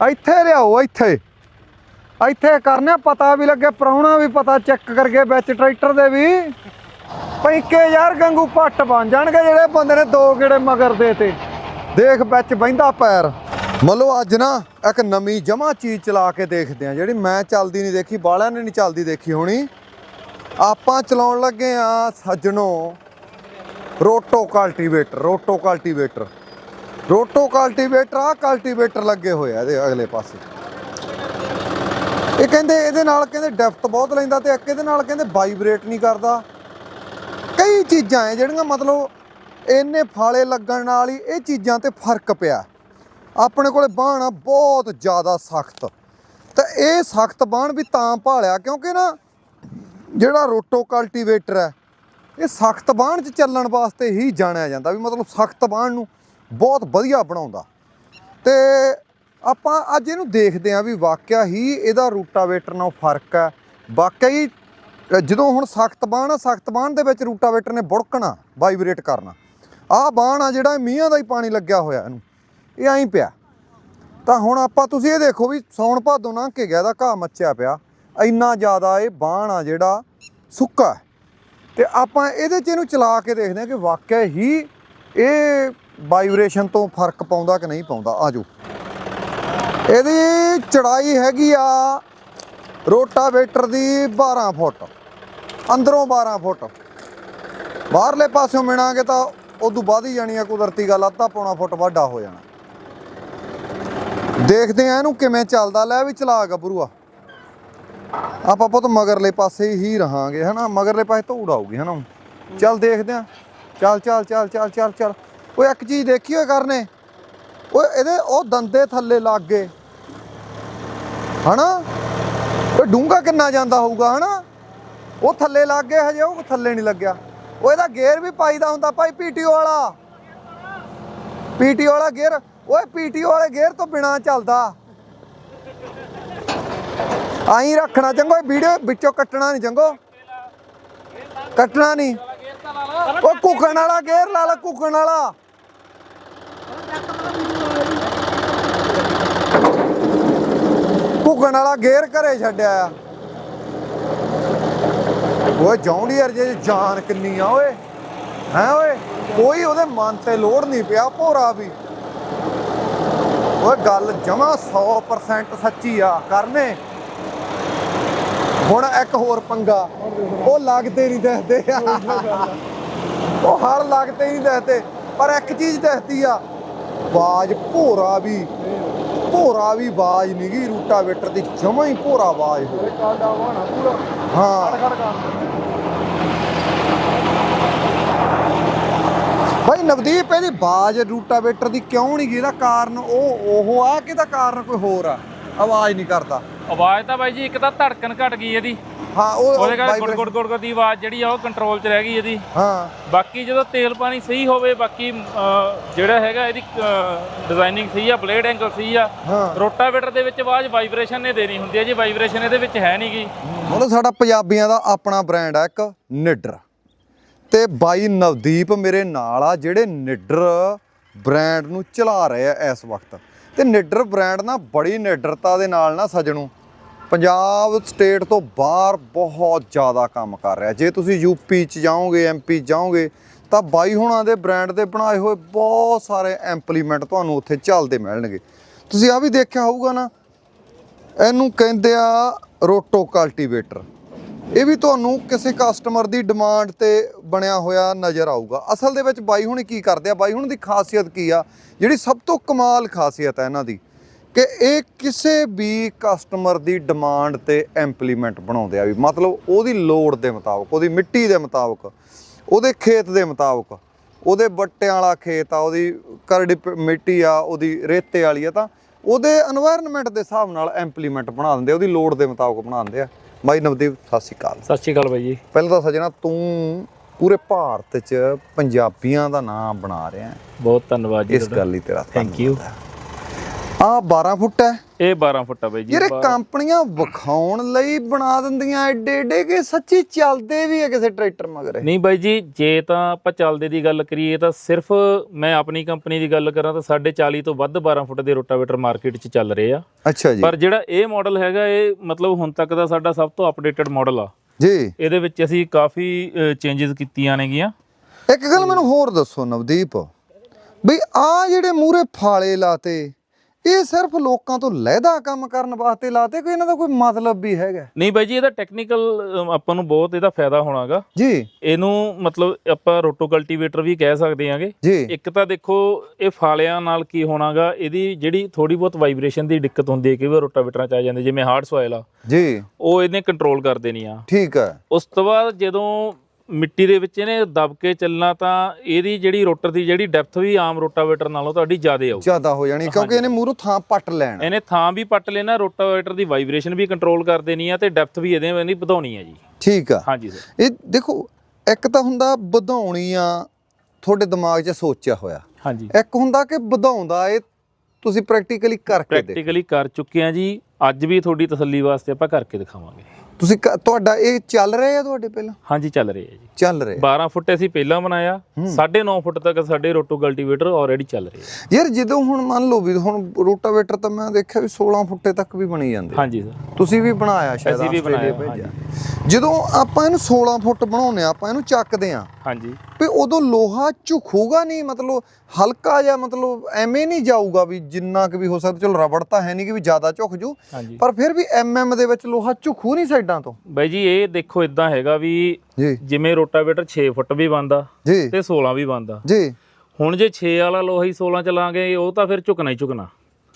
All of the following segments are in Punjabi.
ਇੱਥੇ ਲਿਆਓ, ਇੱਥੇ। ਇੱਥੇ ਕਰਨਾ, ਪਤਾ ਵੀ ਲੱਗੇ, ਪ੍ਰਾਹੁਣਾ ਵੀ ਪਤਾ, ਚੈੱਕ ਕਰਕੇ ਵਿੱਚ ਟਰੈਕਟਰ ਦੇ ਵੀ। ਪੈਂਕੇ ਯਾਰ ਗੰਗੂ ਪੱਟ ਬਣ ਜਾਣਗੇ ਜਿਹੜੇ ਬੰਦੇ ਨੇ ਦੋ ਗੇੜੇ ਮਗਰ ਦੇ ਤੇ ਦੇਖ ਵਿੱਚ ਬਹਿੰਦਾ ਪੈਰ। ਮਤਲਬ ਅੱਜ ਨਾ ਇੱਕ ਨਵੀਂ ਜਮਾ ਚੀਜ਼ ਚਲਾ ਕੇ ਦੇਖਦੇ ਆ, ਜਿਹੜੀ ਮੈਂ ਚੱਲਦੀ ਨਹੀਂ ਦੇਖੀ ਬਾਲਿਆਂ ਨੇ ਨਹੀਂ ਚੱਲਦੀ ਦੇਖੀ ਹੋਣੀ। ਆਪਾਂ ਚਲਾਉਣ ਲੱਗੇ ਆ ਸੱਜਣੋ, roto cultivator roto cultivator. Roto cultivator ਆ ਕਲਟੀਵੇਟਰ ਲੱਗੇ ਹੋਏ ਆ ਇਹਦੇ ਅਗਲੇ ਪਾਸੇ। ਇਹ ਕਹਿੰਦੇ ਇਹਦੇ ਨਾਲ ਕਹਿੰਦੇ ਡੈਪਥ ਬਹੁਤ ਲੈਂਦਾ ਤੇ ਇੱਕ ਇਹਦੇ ਨਾਲ ਕਹਿੰਦੇ ਵਾਈਬ੍ਰੇਟ ਨਹੀਂ ਕਰਦਾ। ਕਈ ਚੀਜ਼ਾਂ ਐ ਜਿਹੜੀਆਂ ਮਤਲਬ ਇੰਨੇ ਫਾਲੇ ਲੱਗਣ ਨਾਲ ਹੀ ਇਹ ਚੀਜ਼ਾਂ ਤੇ ਫ਼ਰਕ ਪਿਆ। ਆਪਣੇ ਕੋਲੇ ਬਾਣ ਬਹੁਤ ਜ਼ਿਆਦਾ ਸਖਤ। ਤਾਂ ਇਹ ਸਖਤ ਬਾਣ ਵੀ ਤਾਂ ਭਾਲਿਆ ਕਿਉਂਕਿ ਨਾ ਜਿਹੜਾ ਰੋਟੋ ਕਲਟੀਵੇਟਰ ਹੈ ਇਹ ਸਖਤ ਬਾਣ 'ਚ ਚੱਲਣ ਵਾਸਤੇ ਹੀ ਜਾਣਿਆ ਜਾਂਦਾ ਵੀ ਮਤਲਬ ਸਖਤ ਬਾਣ ਨੂੰ ਬਹੁਤ ਵਧੀਆ ਬਣਾਉਂਦਾ। ਤੇ ਆਪਾਂ ਅੱਜ ਇਹਨੂੰ ਦੇਖਦੇ ਹਾਂ ਵੀ ਵਾਕਿਆ ਹੀ ਇਹਦਾ ਰੂਟਾਵੇਟਰ ਨਾਲ ਫ਼ਰਕ ਹੈ। ਵਾਕਿਆ ਹੀ ਜਦੋਂ ਹੁਣ ਸਖਤ ਬਾਣ ਆ, ਸਖਤ ਬਾਣ ਦੇ ਵਿੱਚ ਰੂਟਾਵੇਟਰ ਨੇ ਬੁੜਕਣਾ, ਵਾਈਬ੍ਰੇਟ ਕਰਨਾ। ਆਹ ਬਾਣ ਆ ਜਿਹੜਾ ਮੀਂਹਾਂ ਦਾ ਹੀ ਪਾਣੀ ਲੱਗਿਆ ਹੋਇਆ ਇਹਨੂੰ। ਇਹ ਐਂ ਪਿਆ। ਤਾਂ ਹੁਣ ਆਪਾਂ ਤੁਸੀਂ ਇਹ ਦੇਖੋ ਵੀ ਸੌਣ ਭਾਦੋਂ ਲੰਘ ਕੇ ਗਿਆ ਦਾ ਘਾਹ ਮੱਚਿਆ ਪਿਆ। ਇੰਨਾ ਜ਼ਿਆਦਾ ਇਹ ਬਾਣ ਆ ਜਿਹੜਾ ਸੁੱਕਾ ਹੈ। ਤੇ ਆਪਾਂ ਇਹਦੇ 'ਚ ਇਹਨੂੰ ਚਲਾ ਕੇ ਦੇਖਦੇ ਹਾਂ ਕਿ ਵਾਕਿਆ ਹੀ ਇਹ ਵਾਈਬ੍ਰੇਸ਼ਨ ਤੋਂ ਫ਼ਰਕ ਪਾਉਂਦਾ ਕਿ ਨਹੀਂ ਪਾਉਂਦਾ? ਆਜੋ। ਇਹਦੀ ਚੜਾਈ ਹੈਗੀ ਆ ਰੋਟਾਵੇਟਰ ਦੀ 12 ਫੁੱਟ। ਅੰਦਰੋਂ 12 ਫੁੱਟ। ਬਾਹਰਲੇ ਪਾਸਿਓਂ ਮਿਣਾਂਗੇ ਤਾਂ ਉਦੋਂ ਵੱਧ ਹੀ ਜਾਣੀ ਆ ਕੁਦਰਤੀ ਗੱਲ, ਅੱਧਾ ਪੌਣਾ ਫੁੱਟ ਵੱਡਾ ਹੋ ਜਾਣਾ। ਦੇਖਦੇ ਆ ਇਹਨੂੰ ਕਿਵੇਂ ਚੱਲਦਾ। ਲੈ ਵੀ ਚਲਾ ਗੱਭਰੂਆ ਆਪਾਂ ਪੁੱਤ ਮਗਰਲੇ ਪਾਸੇ ਹੀ ਰਹਾਂਗੇ, ਹਨਾ? ਮਗਰਲੇ ਪਾਸੇ ਤੋਂ ਉਡਾਊਗੀ ਹਨਾ ਚੱਲ ਦੇਖਦੇ ਆ। ਚੱਲ ਚੱਲ ਚੱਲ ਚੱਲ ਚੱਲ ਚੱਲ। ਉਹ ਇੱਕ ਚੀਜ਼ ਦੇਖੀ ਹੋਏ ਕਰਨੇ? ਉਹ ਇਹਦੇ ਉਹ ਦੰਦੇ ਥੱਲੇ ਲੱਗ ਗਏ। ਹਨਾ? ਓਏ ਡੂੰਗਾ ਕਿੰਨਾ ਜਾਂਦਾ ਹੋਊਗਾ, ਹਨਾ? ਉਹ ਥੱਲੇ ਲੱਗ ਗਏ ਹਜੇ, ਉਹ ਥੱਲੇ ਨਹੀਂ ਲੱਗਿਆ। ਉਹ ਇਹਦਾ ਗੇਅਰ ਵੀ ਪਾਈਦਾ ਹੁੰਦਾ ਭਾਈ ਪੀਟੀਓ ਵਾਲਾ। ਪੀਟੀਓ ਵਾਲਾ ਗੇਅਰ। ਓਏ ਪੀਟੀਓ ਵਾਲੇ ਗੇਅਰ ਤੋਂ ਬਿਨਾ ਚੱਲਦਾ। ਆਈ ਰੱਖਣਾ ਚੰਗੋ ਵੀਡੀਓ ਵਿੱਚੋਂ ਕੱਟਣਾ ਨਹੀਂ ਚੰਗੋ। ਕੱਟਣਾ ਨਹੀਂ। ਉਹ ਕੁਕਣ ਵਾਲਾ ਗੇਅਰ ਲਾ ਲਾ, ਕੁਕਣ ਵਾਲਾ। ਕੁਕਣ ਵਾਲਾ ਗੇਰ ਘਰੇ ਛੱਡਿਆ ਆ। ਓਏ ਜੌਂਡੀ ਜੇ ਜਾਨ ਕਿੰਨੀ ਆ ਓਏ। ਹੈ ਓਏ, ਕੋਈ ਉਹਦੇ ਮਨ ਤੇ ਲੋੜ ਨਹੀਂ ਪਿਆ ਭੋਰਾ ਵੀ। ਓਏ, ਗੱਲ ਜਮਾ 100% ਸੱਚੀ ਆ, ਕਰਨੇ। ਹੁਣ ਇੱਕ ਹੋਰ ਪੰਗਾ, ਉਹ ਲੱਗਦੇ ਨਹੀਂ ਦੱਸਦੇ ਉਹ ਹਰ ਲੱਗਦੇ ਨਹੀਂ ਦੱਸਦੇ ਪਰ ਇੱਕ ਚੀਜ਼ ਦੱਸਦੀ ਆ, ਬਾਜ ਭੋਰਾ ਵੀ। ਭੋਰਾ ਵੀ ਬਾਜ ਨਹੀਂਗੀ ਰੂਟਾਵੇਟਰ ਦੀ ਜਮਾ ਹੀ ਭੋਰਾ ਬਾਜ ਹੋਵੇ ਕਾਡਾ ਵਾਣਾ ਪੂਰਾ ਹਾਂ। ਖੜ ਕਰ ਭਾਈ ਨਵਦੀਪ, ਇਹਦੀ ਬਾਜ ਰੂਟਾਵੇਟਰ ਦੀ ਕਿਉਂ ਨਹੀਂ ਗਈ? ਇਹਦਾ ਕਾਰਨ ਉਹ ਉਹ ਆ ਕਿ ਇਹਦਾ ਕਾਰਨ ਕੋਈ ਹੋਰ ਆ? ਆਵਾਜ਼ ਨਹੀਂ ਕਰਦਾ। ਆਵਾਜ਼ ਤਾਂ ਬਾਈ ਜੀ ਇੱਕ ਤਾਂ ਧੜਕਨ ਘਟ ਗਈ ਇਹਦੀ। ਹਾਂ ਉਹ ਉਹਦੇ ਕਰਕੇ ਗੁੜ ਗੁੜ ਗੁੜ ਗੁੜ ਦੀ ਆਵਾਜ਼ ਜਿਹੜੀ ਆ ਉਹ ਕੰਟਰੋਲ 'ਚ ਰਹਿ ਗਈ ਇਹਦੀ। ਹਾਂ। ਬਾਕੀ ਜਦੋਂ ਤੇਲ ਪਾਣੀ ਸਹੀ ਹੋਵੇ ਬਾਕੀ ਜਿਹੜਾ ਹੈਗਾ ਇਹਦੀ ਡਿਜ਼ਾਈਨਿੰਗ ਸਹੀ ਆ ਬਲੇਡ ਐਂਗਲ ਸਹੀ ਆ। ਰੋਟਾਵੇਟਰ ਦੇ ਵਿੱਚ ਆਵਾਜ਼ ਵਾਈਬ੍ਰੇਸ਼ਨ ਨੇ ਦੇਣੀ ਹੁੰਦੀ ਹੈ ਜੀ ਵਾਈਬ੍ਰੇਸ਼ਨ ਇਹਦੇ ਵਿੱਚ ਹੈ ਨਹੀਂਗੀ ਮਤਲਬ ਸਾਡਾ ਪੰਜਾਬੀਆਂ ਦਾ ਆਪਣਾ ਬ੍ਰਾਂਡ ਆ ਇੱਕ ਨਿਡਰ। ਤੇ ਬਾਈ ਨਵਦੀਪ ਮੇਰੇ ਨਾਲ ਆ ਜਿਹੜੇ ਨਿਡਰ ਬ੍ਰਾਂਡ ਨੂੰ ਚਲਾ ਰਹੇ ਆ ਇਸ ਵਕਤ। ਤੇ ਨਿਡਰ ਬ੍ਰਾਂਡ ਨਾ ਬੜੀ ਨਿਡਰਤਾ ਦੇ ਨਾਲ ਨਾ ਸਜਣੋ, ਪੰਜਾਬ ਸਟੇਟ ਤੋਂ ਬਾਹਰ ਬਹੁਤ ਜ਼ਿਆਦਾ ਕੰਮ ਕਰ ਰਿਹਾ। ਜੇ ਤੁਸੀਂ ਯੂਪੀ ਚ ਜਾਓਗੇ ਐਮਪੀ ਜਾਓਗੇ, ਤਾਂ ਬਾਈ ਹੁਣਾਂ ਦੇ ਬ੍ਰਾਂਡ ਦੇ ਬਣਾਏ ਹੋਏ ਬਹੁਤ ਸਾਰੇ ਇੰਪਲੀਮੈਂਟ ਤੁਹਾਨੂੰ ਉੱਥੇ ਚੱਲਦੇ ਮਿਲਣਗੇ। ਤੁਸੀਂ ਆ ਵੀ ਦੇਖਿਆ ਹੋਊਗਾ ਨਾ, ਇਹਨੂੰ ਕਹਿੰਦੇ ਆ ਰੋਟੋ ਕਲਟੀਵੇਟਰ। ਇਹ ਵੀ ਤੁਹਾਨੂੰ ਕਿਸੇ ਕਸਟਮਰ ਦੀ ਡਿਮਾਂਡ ਤੇ ਬਣਿਆ ਹੋਇਆ ਨਜ਼ਰ ਆਊਗਾ। ਅਸਲ ਦੇ ਵਿੱਚ ਬਾਈ ਹੁਣ ਕੀ ਕਰਦੇ ਆ? ਬਾਈ ਹੁਣ ਦੀ ਖਾਸੀਅਤ ਕੀ ਆ? ਜਿਹੜੀ ਸਭ ਤੋਂ ਕਮਾਲ ਖਾਸੀਅਤ ਹੈ ਇਹਨਾਂ ਦੀ, ਕਿ ਇਹ ਕਿਸੇ ਵੀ ਕਸਟਮਰ ਦੀ ਡਿਮਾਂਡ ਤੇ ਇੰਪਲੀਮੈਂਟ ਬਣਾਉਂਦੇ ਆ ਵੀ ਮਤਲਬ ਉਹਦੀ ਲੋੜ ਦੇ ਮੁਤਾਬਕ, ਉਹਦੀ ਮਿੱਟੀ ਦੇ ਮੁਤਾਬਕ, ਉਹਦੇ ਖੇਤ ਦੇ ਮੁਤਾਬਕ, ਉਹਦੇ ਬੱਟਿਆਂ ਵਾਲਾ ਖੇਤ ਆ, ਉਹਦੀ ਕਰੜੀ ਮਿੱਟੀ ਆ, ਉਹਦੀ ਰੇਤੇ ਵਾਲੀ ਆ, ਤਾਂ ਉਹਦੇ এনवायरमेंट ਦੇ ਹਿਸਾਬ ਨਾਲ ਇੰਪਲੀਮੈਂਟ ਬਣਾ ਦਿੰਦੇ ਉਹਦੀ ਲੋੜ ਦੇ ਮੁਤਾਬਕ ਬਣਾ ਦਿੰਦੇ ਆ। ਬਾਈ ਨਵਦੀਪ ਸਤਿ ਸ਼੍ਰੀ ਅਕਾਲ ਸਤਿ ਸ਼੍ਰੀ ਅਕਾਲ ਬਾਈ ਜੀ ਪਹਿਲਾਂ ਤਾਂ ਸਜਣਾ ਤੂੰ ਪੂਰੇ ਭਾਰਤ 'ਚ ਪੰਜਾਬੀਆਂ ਦਾ ਨਾਮ ਬਣਾ ਰਿਹਾ ਹੈ। ਬਹੁਤ ਧੰਨਵਾਦ ਜੀ ਇਸ ਗੱਲ ਲਈ ਤੇਰਾ Thank you. ਆ 12 ਫੁੱਟ ਹੈ। ਇਹ 12 ਫੁੱਟ ਆ ਬਾਈ ਜੀ ਬਾਰਾਂ- ਕੰਪਨੀਆਂ ਵਿਖਾਉਣ ਲਈ ਬਣਾ ਦਿੰਦੀਆਂ ਐਡੇ ਐਡੇ ਕਿ ਸੱਚੀ ਚੱਲਦੇ ਵੀ ਹੈ ਕਿਸੇ ਟਰੈਕਟਰ ਮਗਰ। ਨਹੀਂ ਬਾਈ ਜੀ ਜੇ ਤਾਂ ਆਪਾਂ ਚੱਲਦੇ ਦੀ ਗੱਲ ਕਰੀਏ ਤਾਂ ਸਿਰਫ ਮੈਂ ਆਪਣੀ ਕੰਪਨੀ ਦੀ ਗੱਲ ਕਰਾਂ ਤਾਂ ਸਾਡੇ 40 ਤੋਂ ਵੱਧ 12 ਫੁੱਟ ਦੇ ਰੋਟਾਵੇਟਰ ਮਾਰਕੀਟ 'ਚ ਚੱਲ ਰਹੇ ਆ। ਅੱਛਾ ਜੀ। ਪਰ ਜਿਹੜਾ ਇਹ ਮਾਡਲ ਹੈਗਾ ਇਹ ਮਤਲਬ ਹੁਣ ਤੱਕ ਦਾ ਸਾਡਾ ਸਭ ਤੋਂ ਅਪਡੇਟਡ ਮਾਡਲ ਆ। ਜੀ। ਇਹਦੇ ਵਿੱਚ ਅਸੀਂ ਕਾਫੀ ਚੇਂਜਸ ਕੀਤੀਆਂ ਨੇਗੀਆਂ। ਇੱਕ ਗੱਲ ਮੈਨੂੰ ਹੋਰ ਦੱਸੋ ਨਵਦੀਪ ਬਈ ਆ ਜਿਹੜੇ ਮੂਰੇ ਫਾਲੇ ਲਾਤੇ ਇਹ ਸਿਰਫ ਲੋਕਾਂ ਤੋਂ ਲਹਿਦਾ ਕੰਮ ਕਰਨ ਵਾਸਤੇ ਲਾਤੇ ਕੋਈ ਇਹਨਾਂ ਦਾ ਕੋਈ ਮਤਲਬ ਵੀ ਹੈਗਾ? ਨਹੀਂ ਬਾਈ ਜੀ ਇਹਦਾ ਟੈਕਨੀਕਲ ਆਪਾਂ ਨੂੰ ਬਹੁਤ ਇਹਦਾ ਫਾਇਦਾ ਹੋਣਾਗਾ। ਜੀ। ਇਹਨੂੰ ਮਤਲਬ ਆਪਾਂ ਰੋਟੋ ਕਲਟੀਵੇਟਰ ਵੀ ਕਹਿ ਸਕਦੇ ਆਂਗੇ। ਜੀ। ਇੱਕ ਤਾਂ ਦੇਖੋ ਇਹ ਫਾਲਿਆਂ ਨਾਲ ਕੀ ਹੋਣਾਗਾ ਇਹਦੀ ਜਿਹੜੀ ਥੋੜੀ ਬਹੁਤ ਵਾਈਬ੍ਰੇਸ਼ਨ ਦੀ ਦਿੱਕਤ ਹੁੰਦੀ ਹੈ ਕਿ ਉਹ ਰੋਟਾਵੇਟਰਾਂ ਚ ਆ ਜਾਂਦੇ ਜਿਵੇਂ ਹਾਰਡ ਸੋਇਲ ਆ। ਜੀ। ਉਹ ਇਹਨੇ ਕੰਟਰੋਲ ਕਰ ਦੇਣੀ ਆ। ਠੀਕ ਹੈ ਉਸ ਤੋਂ ਬਾਅਦ ਜਦੋਂ ਮਿੱਟੀ ਦੇ ਵਿੱਚ ਇਹਨੇ ਦਬ ਕੇ ਚੱਲਣਾ ਤਾਂ ਇਹਦੀ ਜਿਹੜੀ ਰੋਟਰ ਦੀ ਜਿਹੜੀ ਡੈਪਥ ਵੀ ਆਮ ਰੋਟਾਵੇਟਰ ਨਾਲੋਂ ਤੁਹਾਡੀ ਜ਼ਿਆਦਾ ਆਊ। ਜ਼ਿਆਦਾ ਹੋ ਜਾਣੀ ਕਿਉਂਕਿ ਇਹਨੇ ਮੂਹਰੋਂ ਥਾਂ ਪੱਟ ਲੈਣਾ। ਇਹਨੇ ਥਾਂ ਵੀ ਪੱਟ ਲੈਣਾ ਰੋਟਾਵੇਟਰ ਦੀ ਵਾਈਬ੍ਰੇਸ਼ਨ ਵੀ ਕੰਟਰੋਲ ਕਰ ਦੇਣੀ ਆ ਤੇ ਡੈਪਥ ਵੀ ਇਹਦੇ ਇਹਦੀ ਵਧਾਉਣੀ ਆ ਜੀ। ਠੀਕ ਆ। ਹਾਂਜੀ ਸਰ। ਇਹ ਦੇਖੋ ਇੱਕ ਤਾਂ ਹੁੰਦਾ ਵਧਾਉਣੀ ਆ ਤੁਹਾਡੇ ਦਿਮਾਗ 'ਚ ਸੋਚਿਆ ਹੋਇਆ। ਹਾਂਜੀ। ਇੱਕ ਹੁੰਦਾ ਕਿ ਵਧਾਉਂਦਾ ਇਹ ਤੁਸੀਂ ਪ੍ਰੈਕਟੀਕਲੀ ਕਰਕੇ ਦੇਖੋ ਪ੍ਰੈਕਟੀਕਲੀ ਕਰ ਚੁੱਕੇ ਆ ਜੀ ਅੱਜ ਵੀ ਤੁਹਾਡੀ ਤਸੱਲੀ ਵਾਸਤੇ ਆਪਾਂ ਕਰਕੇ ਦਿਖਾਵਾਂਗੇ। ਤੁਸੀਂ ਕ- ਤੁਹਾਡਾ ਇਹ ਚੱਲ ਰਿਹਾ ਤੁਹਾਡੇ ਪਹਿਲਾਂ? ਹਾਂਜੀ ਚੱਲ ਰਿਹਾ ਜੀ। ਚੱਲ ਰਿਹਾ 12 ਫੁੱਟ ਅਸੀਂ ਪਹਿਲਾਂ ਬਣਾਇਆ 9.5 ਫੁੱਟ ਤੱਕ ਸਾਡੇ ਰੋਟੋ ਕਲਟੀਵੇਟਰ ਆਲਰੇਡੀ ਚੱਲ ਰਹੇ ਆ। ਯਾਰ ਜਦੋਂ ਹੁਣ ਮੰਨ ਲਓ ਵੀ ਹੁਣ ਰੋਟਾਵੇਟਰ ਤਾਂ ਮੈਂ ਦੇਖਿਆ ਵੀ 16 ਫੁੱਟੇ ਤੱਕ ਵੀ ਬਣੀ ਜਾਂਦੇ ਹਾਂਜੀ ਸਰ। ਤੁਸੀਂ ਵੀ ਬਣਾਇਆ ਸ਼ਾਇਦ ਅਸੀਂ ਵੀ ਆਸਟ੍ਰੇਲੀਆ ਬਣਾਇਆ, ਭੇਜਿਆ। ਜਦੋਂ ਆਪਾਂ ਇਹਨੂੰ 16 ਫੁੱਟ ਬਣਾਉਂਦੇ ਆ ਆਪਾਂ ਇਹਨੂੰ ਚੱਕਦੇ ਆ। ਹਾਂਜੀ। ਵੀ ਉਦੋਂ ਲੋਹਾ ਝੁਕੂਗਾ ਨਹੀਂ ਮਤਲਬ ਹਲਕਾ ਜਿਹਾ ਮਤਲਬ ਐਵੇਂ ਨਹੀਂ ਜਾਊਗਾ ਵੀ ਜਿੰਨਾ ਕਿ ਵੀ ਹੋ ਸਕਦਾ ਚਲੋ ਰਬੜ ਤਾਂ ਹੈ ਨਹੀਂ ਕਿ ਵੀ ਜ਼ਿਆਦਾ ਝੁਕ ਜੂ ਪਰ ਫਿਰ ਵੀ ਐਮਐਮ ਦੇ ਵਿੱਚ ਲੋਹਾ ਝੁਕੂ ਨਹੀਂ ਸਾਈਡਾਂ ਤੋਂ। ਬਾਈ ਜੀ ਇਹ ਦੇਖੋ ਇਦਾਂ ਹੈਗਾ ਵੀ ਜੀ। ਜਿਵੇਂ ਰੋਟਾਵੇਟਰ 6 ਫੁੱਟ ਵੀ ਬੰਦਾ ਜੀ। ਤੇ 16 ਵੀ ਬੰਦਾ ਜੀ। ਹੁਣ ਜੇ 6 ਵਾਲਾ ਲੋਹਾ ਹੀ 16 ਚਲਾਂਗੇ ਉਹ ਤਾਂ ਫਿਰ ਝੁਕਣਾ ਹੀ ਝੁਕਣਾ।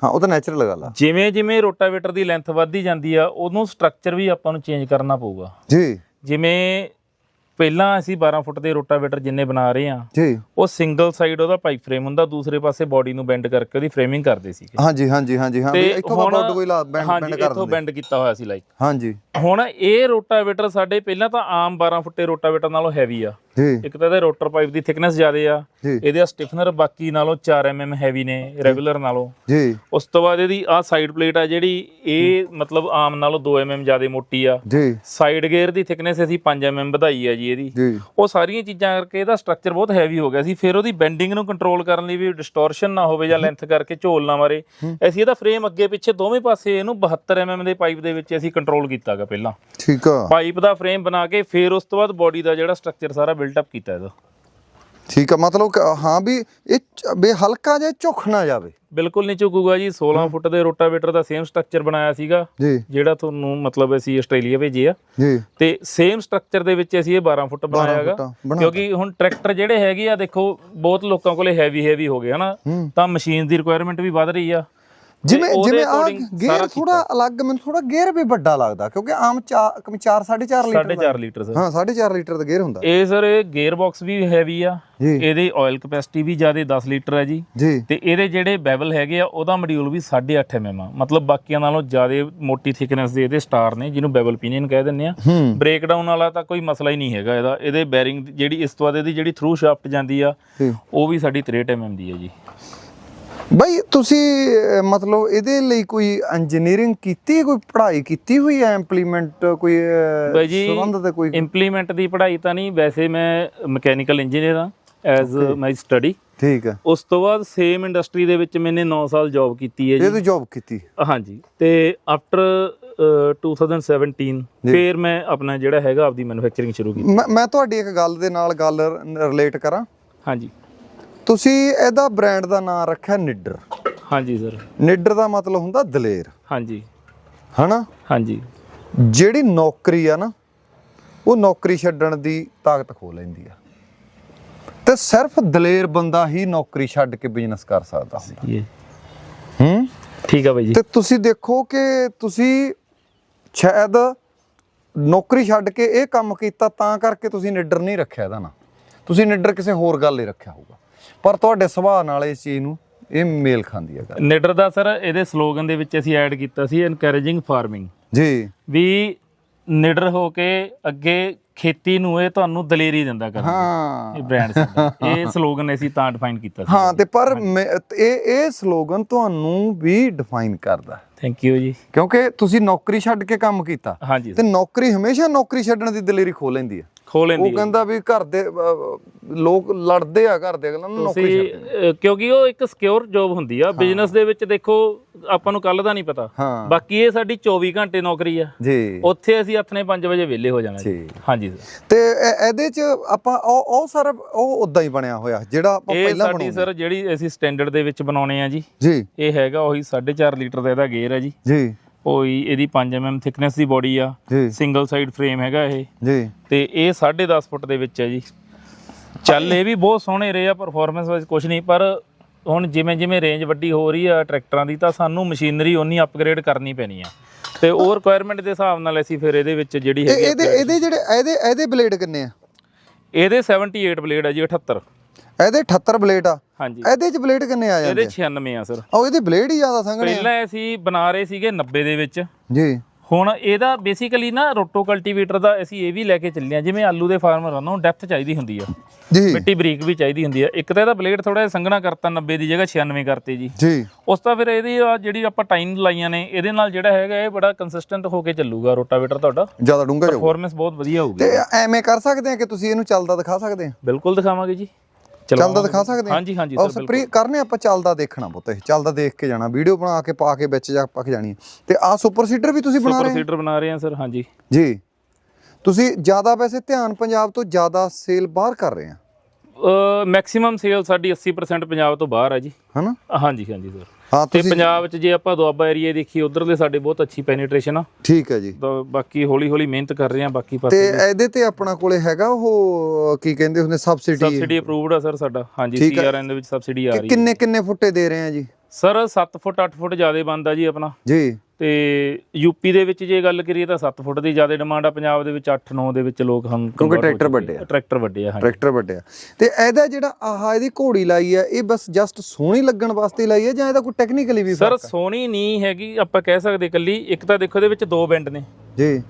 ਹਾਂ ਉਹ ਤਾਂ ਨੈਚੁਰਲ ਗੱਲ ਆ। ਜਿਵੇਂ ਜਿਵੇਂ ਰੋਟਾਵੇਟਰ ਦੀ ਲੈਂਥ ਵੱਧਦੀ ਜਾਂਦੀ ਆ ਉਹਨੂੰ ਸਟਰਕਚਰ ਵੀ ਆਪਾਂ ਨੂੰ ਚੇਂਜ ਕਰਨਾ ਪਊਗਾ। ਜੀ। ਜਿਵੇਂ ਪਹਿਲਾਂ ਅਸੀਂ 12 ਫੁੱਟ ਦੇ ਰੋਟਾਵੇਟਰ ਜਿੰਨੇ ਬਣਾ ਰਹੇ ਆ ਜੀ। ਉਹ ਸਿੰਗਲ ਸਾਈਡ ਉਹਦਾ ਪਾਈਪ ਫਰੇਮ ਹੁੰਦਾ ਦੂਸਰੇ ਪਾਸੇ ਬਾਡੀ ਨੂੰ ਬੈਂਡ ਕਰਕੇ ਉਹਦੀ ਫਰੇਮਿੰਗ ਕਰਦੇ ਸੀਗੇ। ਹਾਂਜੀ ਹਾਂਜੀ ਹਾਂਜੀ ਹਾਂ ਵੀ ਇੱਥੋਂ ਬਾਬਾ ਕੋਈ ਲਾ ਬੈਂਡ ਬੈਂਡ ਕਰ ਇੱਥੋਂ ਬੈਂਡ ਕੀਤਾ ਹੋਇਆ ਸੀ ਲਾਈਕ ਹਾਂਜੀ। ਹੁਣ ਇਹ ਰੋਟਾਵੇਟਰ ਸਾਡੇ ਪਹਿਲਾਂ ਤਾਂ ਆਮ 12 ਫੁੱਟੇ ਰੋਟਾਵੇਟਰ ਨਾਲੋਂ ਹੈਵੀ ਆ। ਇੱਕ ਤਾਂ ਇਹਦੇ ਰੋਟਰ ਪਾਈਪ ਦੀ ਥਿਕਨੈਸ ਜ਼ਿਆਦਾ ਆ ਇਹਦੇ ਸਟਿਫਨਰ ਬਾਕੀ ਨਾਲੋਂ 4 mm ਹੈਵੀ ਨੇ ਰੈਗੂਲਰ ਨਾਲੋਂ। ਜੀ। ਉਸ ਤੋਂ ਬਾਅਦ ਇਹਦੀ ਆ ਸਾਈਡ ਪਲੇਟ ਆ ਜਿਹੜੀ ਇਹ ਮਤਲਬ ਆਮ ਨਾਲੋਂ 2 mm ਜ਼ਿਆਦਾ ਮੋਟੀ ਆ। ਜੀ। ਸਾਈਡ ਗੇਅਰ ਦੀ ਥਿਕਨੈਸ ਅਸੀਂ 5 mm ਵਧਾਈ ਆ ਜੀ ਇਹਦੀ। ਉਹ ਸਾਰੀਆਂ ਚੀਜ਼ਾਂ ਕਰਕੇ ਇਹਦਾ ਸਟਰਕਚਰ ਬਹੁਤ ਹੈਵੀ ਹੋ ਗਿਆ ਸੀ। ਫਿਰ ਉਹਦੀ ਬੈਂਡਿੰਗ ਨੂੰ ਕੰਟਰੋਲ ਕਰਨ ਲਈ ਵੀ ਡਿਸਟੋਰਸ਼ਨ ਨਾ ਹੋਵੇ ਜਾਂ ਲੈਂਥ ਕਰਕੇ ਝੋਲ ਨਾ ਮਾਰੇ। ਅਸੀਂ ਇਹਦਾ ਫਰੇਮ ਅੱਗੇ ਪਿੱਛੇ ਦੋਵੇਂ ਪਾਸੇ ਇਹਨੂੰ 72 mm ਦੇ ਪਾਈਪ ਦੇ ਵਿੱਚ ਅਸੀਂ ਕੰਟਰੋਲ ਕੀਤਾਗਾ ਪਹਿਲਾਂ। ਠੀਕ ਆ। ਪਾਈਪ ਦਾ ਫਰੇਮ ਬਣਾ ਕੇ ਫਿਰ ਉਸ ਤੋਂ ਬਾਅਦ ਬਾਡੀ ਦਾ ਜਿਹੜਾ ਸਟਰਕਚਰ ਸਾਰਾ ਬਿਲਟ ਅਪ ਕੀਤਾ ਇਹਦਾ। ਠੀਕ ਆ ਮਤਲਬ ਕਿ ਹਾਂ ਵੀ ਇਹ ਚ- ਵੀ ਹਲਕਾ ਜਿਹਾ ਝੁਕ ਨਾ ਜਾਵੇ। ਬਿਲਕੁਲ ਨਹੀਂ ਝੁਕੂਗਾ ਜੀ 16 ਫੁੱਟ ਦੇ ਰੋਟਾਵੇਟਰ ਦਾ ਸੇਮ ਸਟਰਕਚਰ ਬਣਾਇਆ ਸੀਗਾ ਜੀ। ਜਿਹੜਾ ਤੁਹਾਨੂੰ ਮਤਲਬ ਅਸੀਂ ਆਸਟ੍ਰੇਲੀਆ ਭੇਜੇ ਆ। ਜੀ। ਤੇ ਸੇਮ ਸਟਰਕਚਰ ਦੇ ਵਿੱਚ ਅਸੀਂ ਇਹ 12 ਫੁੱਟ ਬਣਾਇਆਗਾ ਫੁੱਟਾਂ ਬਣਾ ਕਿਉਂਕਿ ਹੁਣ ਟਰੈਕਟਰ ਜਿਹੜੇ ਹੈਗੇ ਆ ਦੇਖੋ ਬਹੁਤ ਲੋਕਾਂ ਕੋਲੇ ਹੈਵੀ ਹੈਵੀ ਹੋ ਗਏ ਹਨਾ? ਹੂੰ। ਤਾਂ ਮਸ਼ੀਨ ਦੀ ਰਿਕੁਆਇਰਮੈਂਟ ਵੀ ਵੱਧ ਰਹੀ ਆ। ਜਿਵੇਂ ਜਿਵੇਂ ਆ ਗੇਅਰ ਥੋੜਾ ਅਲੱਗ ਮੈਨੂੰ ਥੋੜਾ ਗੇਅਰ ਵੀ ਵੱਡਾ ਲੱਗਦਾ ਕਿਉਂਕਿ ਆਮ 4 4 4.5 ਲੀਟਰ 4.5 ਲੀਟਰ ਸਰ ਹਾਂ 4.5 ਲੀਟਰ ਦਾ ਗੇਅਰ ਹੁੰਦਾ। ਇਹ ਸਰ ਗੇਅਰ ਬਾਕਸ ਵੀ ਹੈਵੀ ਆ। ਇਹਦੀ ਆਇਲ ਕਪੈਸਿਟੀ ਵੀ ਜ਼ਿਆਦਾ 10 ਲੀਟਰ ਹੈ ਜੀ। ਤੇ ਇਹਦੇ ਜਿਹੜੇ ਬੈਵਲ ਹੈਗੇ ਆ ਉਹਦਾ ਮੋਡਿਊਲ ਵੀ 8.5 mm ਆ। ਮਤਲਬ ਬਾਕੀਆਂ ਨਾਲੋਂ ਜ਼ਿਆਦਾ ਮੋਟੀ ਥਿਕਨੈਸ ਦੇ ਇਹਦੇ ਸਟਾਰ ਨੇ ਜਿਹਨੂੰ ਬੈਵਲ ਪੀਨੀਅਨ ਕਹਿ ਦਿੰਦੇ ਆ। ਬ੍ਰੇਕਡਾਊਨ ਵਾਲਾ ਤਾਂ ਕੋਈ ਮਸਲਾ ਹੀ ਨਹੀਂ ਹੈਗਾ ਇਹਦਾ। ਇਹਦੇ ਬੈਰਿੰਗ ਜਿਹੜੀ ਇਸ ਤੋਂ ਬਾਅਦ ਇਹਦੀ ਜਿਹੜੀ ਥਰੂ ਸ਼ਾਫਟ ਜਾਂਦੀ ਆ। ਉਹ ਵੀ ਸਾਡੀ 63 mm ਦੀ ਹੈ ਜੀ। ਬਈ ਤੁਸੀਂ ਮਤਲਬ ਇਹਦੇ ਲਈ ਕੋਈ ਇੰਜੀਨੀਅਰਿੰਗ ਕੀਤੀ ਕੋਈ ਪੜ੍ਹਾਈ ਕੀਤੀ ਹੋਈ ਹੈ? ਇੰਪਲੀਮੈਂਟ ਕੋਈ ਸੰਬੰਧ ਤੇ ਕੋਈ? ਇੰਪਲੀਮੈਂਟ ਦੀ ਪੜ੍ਹਾਈ ਤਾਂ ਨਹੀਂ। ਵੈਸੇ ਮੈਂ ਮਕੈਨੀਕਲ ਇੰਜੀਨੀਅਰ ਆ ਐਜ਼ ਮਾਈ ਸਟੱਡੀ ਠੀਕ ਹੈ। ਉਸ ਤੋਂ ਬਾਅਦ ਸੇਮ ਇੰਡਸਟਰੀ ਦੇ ਵਿੱਚ ਮੈਨੇ 9 ਸਾਲ ਜੌਬ ਕੀਤੀ ਹੈ ਇਹ ਜੀ ਤੋਂ ਜੌਬ ਕੀਤੀ। ਹਾਂਜੀ। ਤੇ ਆਫਟਰ 2017 ਫਿਰ ਮੈਂ ਆਪਣਾ ਜਿਹੜਾ ਹੈਗਾ ਆਪਦੀ ਮੈਨੂਫੈਕਚਰਿੰਗ ਸ਼ੁਰੂ ਕੀਤੀ। ਮੈਂ ਤੁਹਾਡੀ ਇੱਕ ਗੱਲ ਦੇ ਨਾਲ ਗੱਲ ਰਿਲੇਟ ਕਰਾਂ। ਹਾਂਜੀ। ਤੁਸੀਂ ਇਹਦਾ ਬ੍ਰਾਂਡ ਦਾ ਨਾਮ ਰੱਖਿਆ ਨਿੱਡਰ। ਹਾਂਜੀ ਸਰ। ਨਿੱਡਰ ਦਾ ਮਤਲਬ ਹੁੰਦਾ ਦਲੇਰ। ਹਾਂਜੀ। ਹਨਾ? ਹਾਂਜੀ। ਜਿਹੜੀ ਨੌਕਰੀ ਆ ਨਾ ਉਹ ਨੌਕਰੀ ਛੱਡਣ ਦੀ ਤਾਕਤ ਖੋ ਲੈਂਦੀ ਆ। ਤੇ ਸਿਰਫ ਦਲੇਰ ਬੰਦਾ ਹੀ ਨੌਕਰੀ ਛੱਡ ਕੇ ਬਿਜ਼ਨਸ ਕਰ ਸਕਦਾ ਹੁੰਦਾ। ਹੂੰ? ਠੀਕ ਆ ਬਾਈ ਜੀ। ਤੇ ਤੁਸੀਂ ਦੇਖੋ ਕਿ ਤੁਸੀਂ ਸ਼ਾਇਦ ਨੌਕਰੀ ਛੱਡ ਕੇ ਇਹ ਕੰਮ ਕੀਤਾ ਤਾਂ ਕਰਕੇ ਤੁਸੀਂ ਨਿੱਡਰ ਨਹੀਂ ਰੱਖਿਆ ਇਹਦਾ ਨਾ। ਤੁਸੀਂ ਨਿੱਡਰ ਕਿਸੇ ਹੋਰ ਗੱਲ ਲਈ ਰੱਖਿਆ ਹੋਊਗਾ। ਪਰ ਤੁਹਾਡੇ ਸੁਭਾਅ ਨਾਲ ਇਸ ਚੀਜ਼ ਨੂੰ ਇਹ ਮੇਲ ਖਾਂਦੀ ਹੈ ਗੱਲ। ਨਿਡਰ ਦਾ ਸਰ ਇਹਦੇ ਸਲੋਗਨ ਦੇ ਵਿੱਚ ਅਸੀਂ ਐਡ ਕੀਤਾ ਸੀ ਐਨਕਰੇਜਿੰਗ ਫਾਰਮਿੰਗ ਜੀ। ਵੀ ਨਿਡਰ ਹੋ ਕੇ ਅੱਗੇ ਖੇਤੀ ਨੂੰ ਇਹ ਤੁਹਾਨੂੰ ਦਲੇਰੀ ਦਿੰਦਾ ਕਰਨ। ਹਾਂ। ਇਹ ਬ੍ਰਾਂਡ ਸਾਡਾ ਇਹ ਸਲੋਗਨ ਅਸੀਂ ਤਾਂ ਡਿਫਾਈਨ ਕੀਤਾ ਸੀ। ਹਾਂ ਤੇ ਪਰ ਇਹ ਇਹ ਸਲੋਗਨ ਤੁਹਾਨੂੰ ਵੀ ਡਿਫਾਈਨ ਕਰਦਾ। ਥੈਂਕ ਯੂ ਜੀ। ਕਿਉਂਕਿ ਤੁਸੀਂ ਨੌਕਰੀ ਛੱਡ ਕੇ ਕੰਮ ਕੀਤਾ। ਤੇ ਨੌਕਰੀ ਹਮੇਸ਼ਾ ਨੌਕਰੀ ਛੱਡਣ ਦੀ ਦਲੇਰੀ ਖੋ ਲੈਂਦੀ ਆ ਉਹ ਲੈਂਦੀ ਹੈ। ਕਹਿੰਦਾ ਵੀ ਘਰ ਦੇ ਅਹ, ਲੋਕ ਲੜਦੇ ਆ ਘਰ ਦੇ ਅਗਲਾਂ ਨੂੰ ਨੌਕਰੀ ਤੁਸੀਂ ਕਿਉਂਕਿ ਉਹ ਇੱਕ ਸਿਕਿਉਰ ਜੌਬ ਹੁੰਦੀ ਆ। ਬਿਜ਼ਨਸ ਦੇ ਵਿੱਚ ਦੇਖੋ ਆਪਾਂ ਨੂੰ ਕੱਲ ਦਾ ਨਹੀਂ ਪਤਾ। ਹਾਂ। ਬਾਕੀ ਇਹ ਸਾਡੀ 24 ਘੰਟੇ ਨੌਕਰੀ ਆ। ਜੀ। ਉੱਥੇ ਅਸੀਂ ਹੱਥ ਨੇ 5 ਵਜੇ ਵਿਹਲੇ ਹੋ ਜਾਣਾ ਜੀ। ਜੀ ਹਾਂਜੀ ਸਰ। ਤੇ ਇਹ- ਇਹਦੇ ਚ ਆਪਾਂ ਉਹ ਉਹ ਸਾਰਾ ਉਹ ਉਦਾਂ ਹੀ ਬਣਿਆ ਹੋਇਆ ਜਿਹੜਾ ਆਪਾਂ ਇਹ ਪਹਿਲਾਂ ਸਾਡੀ ਬਣਾਉਂਦੇ ਸਰ ਜਿਹੜੀ ਅਸੀਂ ਸਟੈਂਡਰਡ ਦੇ ਵਿੱਚ ਬਣਾਉਣੇ ਆ ਜੀ। ਜੀ। ਇਹ ਹੈਗਾ ਉਹੀ 4.5 ਲੀਟਰ ਦਾ ਇਹਦਾ ਗੇਅਰ ਹੈ ਜੀ। ਜੀ। ਉਹੀ ਇਹਦੀ 5 mm ਥਿਕਨੈਸ ਦੀ ਬੋਡੀ ਆ। ਸਿੰਗਲ ਸਾਈਡ ਫਰੇਮ ਹੈਗਾ ਇਹ। ਜੀ। ਤੇ ਇਹ 10.5 ਫੁੱਟ ਦੇ ਵਿੱਚ ਹੈ ਜੀ। ਚੱਲ ਇਹ ਵੀ ਬਹੁਤ ਸੋਹਣੇ ਰਹੇ ਆ ਪਰਫਾਰਮੈਂਸ ਵਾਈਜ਼ ਕੁਝ ਨਹੀਂ ਪਰ ਹੁਣ ਜਿਵੇਂ ਜਿਵੇਂ ਰੇਂਜ ਵੱਡੀ ਹੋ ਰਹੀ ਆ ਟਰੈਕਟਰਾਂ ਦੀ ਤਾਂ ਸਾਨੂੰ ਮਸ਼ੀਨਰੀ ਓਨੀ ਅਪਗ੍ਰੇਡ ਕਰਨੀ ਪੈਣੀ ਆ। ਤੇ ਉਹ ਰਿਕੁਆਇਰਮੈਂਟ ਦੇ ਹਿਸਾਬ ਨਾਲ ਅਸੀਂ ਫਿਰ ਇਹਦੇ ਵਿੱਚ ਜਿਹੜੀ ਹੈਗੀ ਇਹਦੇ ਇਹਦੇ ਜਿਹੜੇ ਇਹਦੇ ਇਹਦੇ ਬਲੇਡ ਕਿੰਨੇ ਆ? ਇਹਦੇ 78 ਬਲੇਡ ਆ ਜੀ 78 ਇਹਦੇ 78 ਬਲੇਡ ਆ। ਹਾਂਜੀ। ਇਹਦੇ ਚ ਬਲੇਡ ਕਿੰਨੇ ਆ ਜਾਂਦੇ ਇਹਦੇ 96 ਆ ਸਰ। ਉਹ ਇਹਦੇ ਬਲੇਡ ਹੀ ਜ਼ਿਆਦਾ ਸੰਘਣੇ ਪਹਿਲਾਂ ਅਸੀਂ ਬਣਾ ਰਹੇ ਸੀਗੇ 90 ਦੇ ਵਿੱਚ। ਜੀ। ਹੁਣ ਇਹਦਾ ਬੇਸਿਕਲੀ ਨਾ ਰੋਟੋ ਕਲਟੀਵੇਟਰ ਦਾ ਅਸੀਂ ਇਹ ਵੀ ਲੈ ਕੇ ਚੱਲੇ ਆ ਜਿਵੇਂ ਆਲੂ ਦੇ ਫਾਰਮਰ ਆ ਨਾ ਡੈਪਥ ਚਾਹੀਦੀ ਹੁੰਦੀ ਆ। ਜੀ। ਮਿੱਟੀ ਬਰੀਕ ਵੀ ਚਾਹੀਦੀ ਹੁੰਦੀ ਆ। ਇੱਕ ਤਾਂ ਇਹਦਾ ਬਲੇਡ ਥੋੜਾ ਜਿਹਾ ਸੰਘਣਾ ਕਰਤਾ 90 ਦੀ ਜਗ੍ਹਾ 96 ਕਰਤੇ ਜੀ। ਜੀ। ਉਸ ਤਾਂ ਫਿਰ ਇਹਦੀ ਆ ਜਿਹੜੀ ਆਪਾਂ ਟਾਈਮ ਲਾਈਆਂ ਨੇ ਇਹਦੇ ਨਾਲ ਜਿਹੜਾ ਹੈਗਾ ਇਹ ਬੜਾ ਕੰਸਿਸਟੈਂਟ ਹੋ ਕੇ ਚੱਲੂਗਾ ਰੋਟਾਵੇਟਰ ਤੁਹਾਡਾ। ਜ਼ਿਆਦਾ ਡੂੰਘਾ ਜਾਊ ਪਰਫਾਰਮੈਂਸ ਬਹੁਤ ਵਧੀਆ ਹੋਊਗੀ। ਤੇ ਐਵੇਂ ਕਰ ਸਕਦੇ ਆ ਕਿ ਤੁਸੀਂ ਇਹਨੂੰ ਚੱਲਦਾ ਦਿਖਾ ਸਕਦੇ ਆ? ਬਿਲਕੁਲ ਦਿਖਾਵਾਂਗੇ ਜੀ। ਚੱਲਦਾ ਦਿਖਾ ਸਕਦੇ ਆ ਹਾਂਜੀ ਹਾਂਜੀ ਸਰ ਸਪਰੀ ਕਰਨੇ ਆਪਾਂ ਚੱਲਦਾ ਦੇਖਣਾ ਪੁੱਤ ਇਹ ਚੱਲਦਾ ਦੇਖ ਕੇ ਜਾਣਾ ਵੀਡੀਓ ਬਣਾ ਕੇ ਪਾ ਕੇ ਵਿੱਚ ਜਾ ਪੱਕ ਜਾਣੀ ਹੈ। ਤੇ ਆ ਸੁਪਰ ਸੀਡਰ ਵੀ ਤੁਸੀਂ ਬਣਾ ਸੁਪਰ ਰਹੇ ਹੋ? ਸੀਡਰ ਬਣਾ ਰਹੇ ਹਾਂ ਸਰ ਹਾਂਜੀ। ਜੀ। ਤੁਸੀਂ ਜ਼ਿਆਦਾ ਵੈਸੇ ਧਿਆਨ ਪੰਜਾਬ ਤੋਂ ਜ਼ਿਆਦਾ ਸੇਲ ਬਾਹਰ ਕਰ ਰਹੇ ਆ? ਮੈਕਸਿਮਮ ਸੇਲ ਸਾਡੀ 80% ਪੰਜਾਬ ਤੋਂ ਬਾਹਰ ਆ ਜੀ। ਹਨਾ? ਹਾਂਜੀ ਹਾਂਜੀ ਸਰ। ਹਾਂ ਤੇ ਤੁਸੀਂ ਪੰਜਾਬ 'ਚ ਜੇ ਆਪਾਂ ਦੁਆਬਾ ਏਰੀਆ ਦੇਖੀਏ ਉਧਰਲੇ ਸਾਡੇ ਬਹੁਤ ਅੱਛੀ ਪੈਨੀਟ੍ਰੇਸ਼ਨ ਆ। ਠੀਕ ਹੈ ਜੀ। ਤਾਂ ਬਾਕੀ ਹੌਲੀ ਹੌਲੀ ਮਿਹਨਤ ਕਰ ਰਹੇ ਆ ਬਾਕੀ ਤੇ ਪਾਸੇ ਇਹਦੇ ਤੇ ਆਪਣਾ ਕੋਲੇ ਹੈਗਾ ਉਹ ਕੀ ਕਹਿੰਦੇ ਹੁੰਦੇ ਸਬਸਿਡੀ ਸਬਸਿਡੀ ਅਪਰੂਵਡ ਆ ਸਰ ਸਾਡਾ। ਹਾਂਜੀ ਠੀਕ। ਸੀਆਰਐਨ ਦੇ ਵਿੱਚ ਸਬਸਿਡੀ ਆ ਰਹੀ ਹੈ। ਕਿੰਨੇ ਕਿੰਨੇ ਫੁੱਟੇ ਦੇ ਰਹੇ ਆ ਜੀ? ਸਰ 7 ਫੁੱਟ 8 ਫੁੱਟ ਜ਼ਿਆਦਾ ਬੰਦਾ ਜੀ ਆਪਣਾ। ਜੀ। ਤੇ ਯੂਪੀ ਦੇ ਵਿੱਚ ਜੇ ਗੱਲ ਕਰੀਏ ਤਾਂ 7 ਫੁੱਟ ਦੀ ਜ਼ਿਆਦਾ ਡਿਮਾਂਡ ਆ। ਪੰਜਾਬ ਦੇ ਵਿੱਚ 8 9 ਦੇ ਵਿੱਚ ਲੋਕ ਹਮ ਕਿਉਂਕਿ ਟਰੈਕਟਰ ਵੱਡੇ ਆ। ਟਰੈਕਟਰ ਵੱਡੇ ਆ ਟਰੈਕਟਰ ਵੱਡਿਆ ਤੇ ਇਹਦਾ ਜਿਹੜਾ ਆਹ ਇਹਦੀ ਘੋੜੀ ਲਾਈ ਆ ਇਹ ਬਸ ਜਸਟ ਸੋਹਣੀ ਲੱਗਣ ਵਾਸਤੇ ਲਾਈ ਆ ਜਾਂ ਇਹਦਾ ਕੋਈ ਟੈਕਨੀਕਲੀ ਵੀ ਸਰ ਆ? ਸੋਹਣੀ ਨਹੀਂ ਹੈਗੀ ਆਪਾਂ ਕਹਿ ਸਕਦੇ ਇਕੱਲੀ। ਇੱਕ ਤਾਂ ਦੇਖੋ ਇਹਦੇ ਵਿੱਚ ਦੋ ਬੈਂਡ ਨੇ। ਜੀ।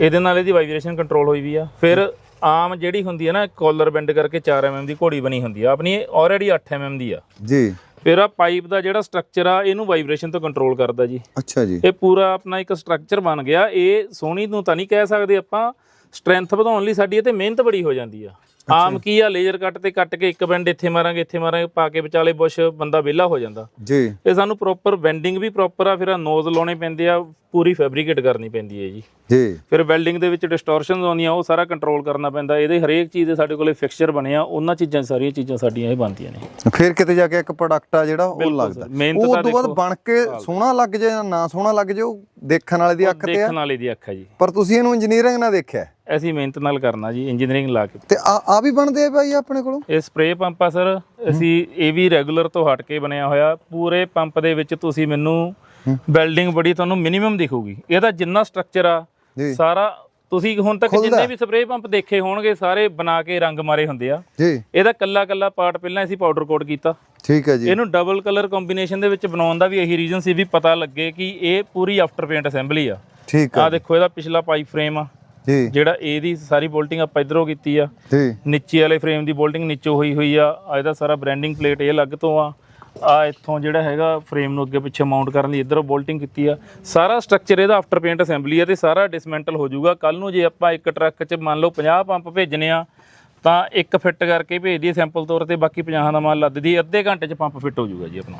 ਇਹਦੇ ਨਾਲ ਇਹਦੀ ਵਾਈਬ੍ਰੇਸ਼ਨ ਕੰਟਰੋਲ ਹੋਈ ਵੀ ਆ। ਫਿਰ ਆਮ ਜਿਹੜੀ ਹੁੰਦੀ ਹੈ ਨਾ ਕਾਲਰ ਬੈਂਡ ਕਰਕੇ 4 mm ਦੀ ਘੋੜੀ ਬਣੀ ਹੁੰਦੀ ਆ। ਆਪਣੀ ਆਲਰੇਡੀ 8 mm ਦੀ ਆ। ਜੀ। ਫਿਰ ਆ ਪਾਈਪ ਦਾ ਜਿਹੜਾ ਸਟਰਕਚਰ ਆ ਇਹਨੂੰ ਵਾਈਬ੍ਰੇਸ਼ਨ ਤੋਂ ਕੰਟਰੋਲ ਕਰਦਾ ਜੀ। ਅੱਛਾ ਜੀ। ਇਹ ਪੂਰਾ ਆਪਣਾ ਇੱਕ ਸਟਰਕਚਰ ਬਣ ਗਿਆ। ਇਹ ਸੋਹਣੀ ਨੂੰ ਤਾਂ ਨਹੀਂ ਕਹਿ ਸਕਦੇ ਆਪਾਂ। ਸਟਰੈਂਥ ਵਧਾਉਣ ਲਈ ਸਾਡੀ ਇਹ ਤੇ ਮਿਹਨਤ ਬੜੀ ਹੋ ਜਾਂਦੀ ਆ। ਆਮ ਕੀ ਆ ਲੇਜ਼ਰ ਕੱਟ ਤੇ ਕੱਟ ਕੇ ਇੱਕ ਬੈਂਡ ਇੱਥੇ ਮਾਰਾਂਗੇ ਇੱਥੇ ਮਾਰਾਂਗੇ ਪਾ ਕੇ ਵਿਚਾਲੇ ਬੁਸ਼ ਬੰਦਾ ਵਿਹਲਾ ਹੋ ਜਾਂਦਾ। ਜੀ। ਇਹ ਸਾਨੂੰ ਪ੍ਰੋਪਰ ਵੈਂਡਿੰਗ ਵੀ ਪ੍ਰੋਪਰ ਆ ਫਿਰ ਆ ਨੋਜ਼ ਲਾਉਣੇ ਪੈਂਦੇ ਆ ਪੂਰੀ ਫੈਬਰੀਕੇਟ ਕਰਨੀ ਪੈਂਦੀ ਹੈ ਜੀ। ਜੀ। ਫਿਰ ਵੈਲਡਿੰਗ ਦੇ ਵਿੱਚ ਡਿਸਟੋਰਸ਼ਨਸ ਆਉਂਦੀਆਂ ਉਹ ਸਾਰਾ ਕੰਟਰੋਲ ਕਰਨਾ ਪੈਂਦਾ ਇਹਦੇ ਹਰੇਕ ਚੀਜ਼ ਦੇ ਸਾਡੇ ਕੋਲੇ ਫਿਕਸਚਰ ਬਣੇ ਆ ਉਹਨਾਂ ਚੀਜ਼ਾਂ ਸਾਰੀਆਂ ਚੀਜ਼ਾਂ ਸਾਡੀਆਂ ਇਹ ਬਣਦੀਆਂ ਨੇ। ਫਿਰ ਕਿਤੇ ਜਾ ਕੇ ਇੱਕ ਪ੍ਰੋਡਕਟ ਆ ਜਿਹੜਾ ਉਹ ਲੱਗਦਾ। ਉਹ ਤਾਂ ਤੋਂ ਬਾਅਦ ਬਣ ਕੇ ਸੋਹਣਾ ਲੱਗ ਜਾਏ ਜਾਂ ਨਾ ਸੋਹਣਾ ਲੱਗ ਜਾਏ ਉਹ ਦੇਖਣ ਵਾਲੇ ਦੀ ਅੱਖ ਤੇ ਆ? ਦੇਖਣ ਵਾਲੇ ਦੀ ਅੱਖ ਹੈ ਜੀ। ਪਰ ਤੁਸੀਂ ਇਹਨੂੰ ਇੰਜੀਨੀਅਰਿੰਗ ਨਾਲ ਦੇਖਿਆ? ਅਸੀਂ ਮਿਹਨਤ ਨਾਲ ਕਰਨਾ ਜੀ ਇੰਜੀਨੀਅਰਿੰਗ ਲਾ ਕੇ। ਤੇ ਆ ਆ ਵੀ ਬਣਦੇ ਆ ਭਾਈ ਆਪਣੇ ਕੋਲੋਂ? ਇਹ ਸਪਰੇਅ ਪੰਪ ਆ ਸਰ ਅਸੀਂ ਇਹ ਵੀ ਰੈਗੂਲਰ ਤੋਂ ਹਟ ਕੇ ਬਣਿਆ ਹੋਇਆ। ਪੂਰੇ ਪੰਪ ਦੇ ਵਿੱਚ ਤੁਸੀਂ ਮੈਨੂੰ ਵੈਲਡਿੰਗ ਬੜੀ ਤੁਹਾਨੂੰ ਮਿਨੀਮਮ ਦਿਖੂਗੀ। ਇਹਦਾ ਜਿੰਨਾ ਸਟਰਕਚਰ ਆ ਸਾਰਾ ਤੁਸੀਂ ਹੁਣ ਤੱਕ। ਜਿੰਨੇ ਵੀ ਸਪਰੇਅ ਪੰਪ ਦੇਖੇ ਹੋਣਗੇ ਸਾਰੇ ਬਣਾ ਕੇ ਰੰਗ ਮਾਰੇ ਹੁੰਦੇ ਆ। ਜੀ। ਇਹਦਾ ਕੱਲਾ ਕੱਲਾ ਪਾਰਟ ਪਹਿਲਾਂ ਅਸੀਂ ਪਾਊਡਰ ਕੋਟ ਕੀਤਾ। ਠੀਕ ਹੈ ਜੀ। ਇਹਨੂੰ ਡਬਲ ਕਲਰ ਕੰਬੀਨੇਸ਼ਨ ਦੇ ਵਿੱਚ ਬਣਾਉਣ ਦਾ ਵੀ ਇਹੀ ਰੀਜ਼ਨ ਸੀ ਵੀ ਪਤਾ ਲੱਗੇ ਕਿ ਇਹ ਪੂਰੀ ਆਫਟਰ ਪੇਂਟ ਅਸੈਂਬਲੀ ਆ। ਠੀਕ ਆ ਦੇਖੋ ਇਹਦਾ ਪਿਛਲਾ ਪਾਈਪ ਫਰੇਮ ਆ। ਜੀ। ਜਿਹੜਾ ਇਹਦੀ ਸਾਰੀ ਬੋਲਟਿੰਗ ਆਪਾਂ ਇਧਰੋਂ ਕੀਤੀ ਆ। ਜੀ। ਨੀਚੇ ਵਾਲੇ ਫਰੇਮ ਦੀ ਬੋਲਟਿੰਗ ਨੀਚੋਂ ਹੋਈ ਹੋਈ ਆ। ਆ ਇਹਦਾ ਸਾਰਾ ਬ੍ਰਾਂਡਿੰਗ ਪਲੇਟ ਇਹ ਅਲੱਗ ਤੋਂ ਆ। ਆ ਇੱਥੋਂ ਜਿਹੜਾ ਹੈਗਾ ਫਰੇਮ ਨੂੰ ਅੱਗੇ ਪਿੱਛੇ ਮਾਊਂਟ ਕਰਨ ਲਈ ਇਧਰੋਂ ਬੋਲਟਿੰਗ ਕੀਤੀ ਆ। ਸਾਰਾ ਸਟਰਕਚਰ ਇਹਦਾ ਆਫਟਰ ਪੇਂਟ ਅਸੈਂਬਲੀ ਆ ਤੇ ਸਾਰਾ ਡਿਸਮੈਂਟਲ ਹੋ ਜਾਊਗਾ। ਕੱਲ ਨੂੰ ਜੇ ਆਪਾਂ ਇੱਕ ਟਰੱਕ 'ਚ ਮੰਨ ਲਓ 50 ਪੰਪ ਭੇਜਣੇ ਆ ਤਾਂ ਇੱਕ ਫਿੱਟ ਕਰਕੇ ਭੇਜ ਦਈਏ ਸੈਂਪਲ ਤੌਰ ਤੇ। ਬਾਕੀ 50 ਦਾ ਮਾਲ ਲੱਦ ਦਈਏ। ਅੱਧੇ ਘੰਟੇ 'ਚ ਪੰਪ ਫਿੱਟ ਹੋ ਜਾਊਗਾ ਜੀ ਆਪਣਾ।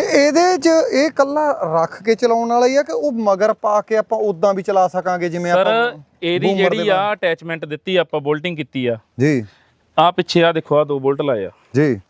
ਤੇ ਇਹਦੇ 'ਚ ਇਹ ਕੱਲਾ ਰੱਖ ਕੇ ਚਲਾਉਣ ਵਾਲਾ ਹੀ ਆ ਕਿ ਉਹ ਮਗਰ ਪਾ ਕੇ ਆਪਾਂ ਉਦਾਂ ਵੀ ਚਲਾ ਸਕਾਂਗੇ ਜਿਵੇਂ ਸਰ ਆਪਾਂ ਇਹਦੀ boomer ਦੇ ਜਿਹੜੀ ਆ ਅਟੈਚਮੈਂਟ ਦਿੱਤੀ ਆਪਾਂ ਬੋਲਟਿੰਗ ਕੀਤੀ ਆ। ਜੀ। ਆ ਪਿੱਛੇ ਆ ਦੇਖੋ ਆ ਦੋ ਬੋਲਟ ਲਾਏ ਆ। ਜੀ।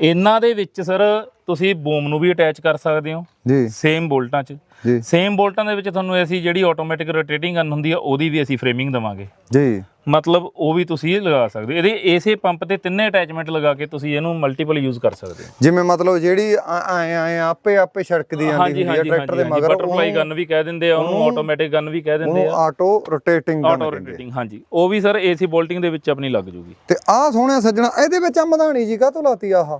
ਇਹਨਾਂ ਦੇ ਵਿੱਚ ਸਰ ਤੁਸੀਂ ਬੂਮ ਨੂੰ ਵੀ ਅਟੈਚ ਕਰ ਸਕਦੇ ਹੋ। ਜੀ। ਸੇਮ ਬੋਲਟਾਂ 'ਚ। ਜੀ। ਸੇਮ ਬੋਲਟਾਂ ਦੇ ਵਿੱਚ ਤੁਹਾਨੂੰ ਅਸੀਂ ਜਿਹੜੀ ਆਟੋਮੈਟਿਕ ਰੋਟੇਟਿੰਗ ਗਨ ਹੁੰਦੀ ਆ ਉਹਦੀ ਵੀ ਅਸੀਂ ਫਰੇਮਿੰਗ ਦਵਾਂਗੇ। ਜੀ। ਮਤਲਬ ਉਹ ਵੀ ਤੁਸੀਂ ਲਗਾ ਸਕਦੇ ਹੋ। ਇਹਦੇ ਇਸੇ ਪੰਪ ਤੇ ਤਿੰਨੇ ਅਟੈਚਮੈਂਟ ਲਗਾ ਕੇ ਤੁਸੀਂ ਇਹਨੂੰ ਮਲਟੀਪਲ ਯੂਜ਼ ਕਰ ਸਕਦੇ ਹੋ। ਜਿਵੇਂ ਮਤਲਬ ਜਿਹੜੀ ਆਏ ਆਏ ਆਪੇ ਆਪੇ ਛੜਕਦੀ ਜਾਂਦੀ ਹਾਂਜੀ ਟਰੈਕਟਰ ਦੇ ਮਗਰ। ਬਟਰਫਲਾਈ ਗਨ ਵੀ ਕਹਿ ਦਿੰਦੇ ਆ ਉਹਨੂੰ ਆਟੋਮੈਟਿਕ ਗਨ ਵੀ ਕਹਿ ਦਿੰਦੇ ਆ। ਆਟੋ ਰੋਟੇਟਿੰਗ ਆਟੋ ਰੋਟੇਟਿੰਗ ਹਾਂਜੀ। ਉਹ ਵੀ ਸਰ ਏਸੀ ਬੋਲਟਿੰਗ ਦੇ ਵਿੱਚ ਆਪਣੀ ਲੱਗ ਜੂਗੀ। ਤੇ ਆਹ ਸੋਹਣਿਆ ਸੱਜਣਾ ਇਹਦੇ ਵਿੱਚ ਆ ਮਧਾਣੀ ਜੀ ਕਾਹਤੋਂ ਲਾਤੀ ਆਹ?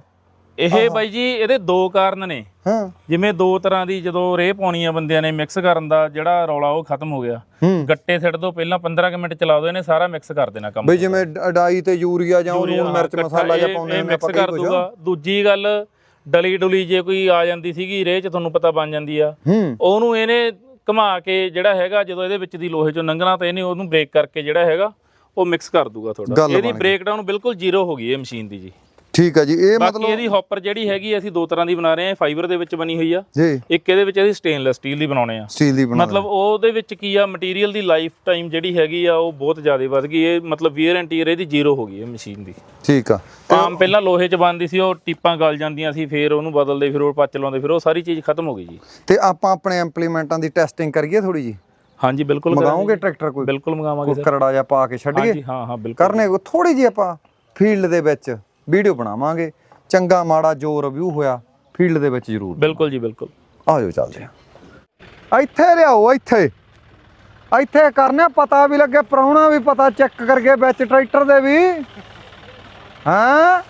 ਇਹ ਬਾਈ ਜੀ ਇਹਦੇ ਦੋ ਕਾਰਨ ਨੇ। ਹਾਂ। ਜਿਵੇਂ ਦੋ ਤਰ੍ਹਾਂ ਦੀ ਜਦੋਂ ਰੇਹ ਪਾਉਣੀ ਆ ਬੰਦਿਆਂ ਨੇ ਮਿਕਸ ਕਰਨ ਦਾ ਜਿਹੜਾ ਰੌਲਾ ਉਹ ਖਤਮ ਹੋ ਗਿਆ। ਗੱਟੇ ਸਿੱਟ ਦੋ ਪਹਿਲਾਂ 15 ਕੁ ਮਿੰਟ ਚਲਾ ਦੋ ਇਹਨੇ ਸਾਰਾ ਮਿਕਸ ਕਰ ਦੇਣਾ ਕੰਮ ਬਈ ਜਿਵੇਂ ਡ- ਡਾਈ ਤੇ ਯੂਰੀਆ ਜਾਂ ਲੂਣ ਮਿਰਚ ਮਸਾਲਾ ਜਾਂ ਪਾਉਂਦੇ ਨੇ ਮਿਕਸ ਆਪਾਂ ਕਰ ਦੂਗਾ। ਦੂਜੀ ਗੱਲ ਡਲੀ ਡੁਲੀ ਜੇ ਕੋਈ ਆ ਜਾਂਦੀ ਸੀਗੀ ਰੇਹ ਚ ਤੁਹਾਨੂੰ ਪਤਾ ਬਣ ਜਾਂਦੀ ਆ। ਉਹਨੂੰ ਇਹਨੇ ਘੁਮਾ ਕੇ ਜਿਹੜਾ ਹੈਗਾ ਜਦੋਂ ਇਹਦੇ ਵਿੱਚ ਦੀ ਲੋਹੇ ਚੋਂ ਲੰਘਣਾ ਤਾਂ ਇਹਨੇ ਉਹਨੂੰ ਬ੍ਰੇਕ ਕਰਕੇ ਜਿਹੜਾ ਹੈਗਾ ਉਹ ਮਿਕਸ ਕਰ ਦੂਗਾ ਤੁਹਾਡਾ ਗੱਲ ਇਹਦੀ। ਬ੍ਰੇਕਡਾਊਨ ਬਿਲਕੁਲ ਜ਼ੀਰੋ ਹੋ ਗਈ ਇਹ ਮਸ਼ੀਨ ਦੀ ਜੀ। ਠੀਕ ਹੈ ਜੀ ਇਹ ਬਾਕੀ ਮਤਲਬ ਇਹਦੀ ਹੌਪਰ ਜਿਹੜੀ ਹੈਗੀ ਅਸੀਂ ਦੋ ਤਰ੍ਹਾਂ ਦੀ ਬਣਾ ਰਹੇ ਹਾਂ। ਫਾਈਬਰ ਦੇ ਵਿੱਚ ਬਣੀ ਹੋਈ ਆ। ਜੀ। ਇੱਕ ਇਹਦੇ ਵਿੱਚ ਅਸੀਂ ਸਟੇਨਲੈਸ ਸਟੀਲ ਦੀ ਬਣਾਉਣੇ ਆ। ਸਟੀਲ ਦੀ ਬਣਾ ਮਤਲਬ ਉਹਦੇ ਵਿੱਚ ਕੀ ਆ ਮਟੀਰੀਅਲ ਦੀ ਲਾਈਫ ਟਾਈਮ ਜਿਹੜੀ ਹੈਗੀ ਆ ਉਹ ਬਹੁਤ ਜ਼ਿਆਦਾ ਵੱਧ ਗਈ। ਇਹ ਮਤਲਬ ਵੀਅਰ ਐਂਡ ਟੀਅਰ ਇਹਦੀ ਜ਼ੀਰੋ ਹੋ ਗਈ ਹੈ ਮਸ਼ੀਨ ਦੀ। ਠੀਕ ਆ। ਆਮ ਪਹਿਲਾਂ ਲੋਹੇ 'ਚ ਬਣਦੀ ਸੀ ਉਹ ਟਿੱਪਾਂ ਗਲ ਜਾਂਦੀਆਂ ਸੀ ਫਿਰ ਉਹਨੂੰ ਬਦਲਦੇ ਫਿਰ ਉਹ ਪੱਚ ਲਾਉਂਦੇ ਫਿਰ ਉਹ ਸਾਰੀ ਚੀਜ਼ ਖਤਮ ਹੋ ਗਈ ਜੀ। ਤੇ ਆਪਾਂ ਆਪਣੇ ਇੰਪਲੀਮੈਂਟਾਂ ਦੀ ਟੈਸਟਿੰਗ ਕਰੀਏ ਥੋੜੀ ਜੀ? ਹਾਂਜੀ ਬਿਲਕੁਲ ਮੰਗਾਉਂਗੇ ਟਰੈਕਟਰ ਕੋਈ? ਬਿਲਕੁਲ ਮੰਗਾਵਾਂਗੇ ਕੋਈ ਕਰੜਾ ਜਿਹਾ ਪਾ ਕੇ ਛੱਡੀਏ ਹਾਂਜੀ ਹਾਂ ਹਾਂ ਬਿਲਕੁਲ। ਕਰਨੇ ਥੋੜੀ ਜੀ ਆਪਾਂ ਫੀਲਡ ਦੇ ਵਿੱਚ ਵੀਡੀਓ ਬਣਾਵਾਂਗੇ। ਚੰਗਾ ਮਾੜਾ ਜੋ ਰਿਵਿਊ ਹੋਇਆ ਫੀਲਡ ਦੇ ਵਿੱਚ ਜ਼ਰੂਰ। ਬਿਲਕੁਲ ਜੀ ਬਿਲਕੁਲ। ਆਜੋ ਚੱਲਦੇ ਆ ਇੱਥੇ ਲਿਆਓ ਇੱਥੇ। ਇੱਥੇ ਕਰਨੇ ਪਤਾ ਵੀ ਲੱਗੇ ਪ੍ਰਾਹੁਣਾ ਵੀ ਪਤਾ ਚੈੱਕ ਕਰਕੇ ਵਿੱਚ ਟਰੈਕਟਰ ਦੇ ਵੀ। ਹਾਂ?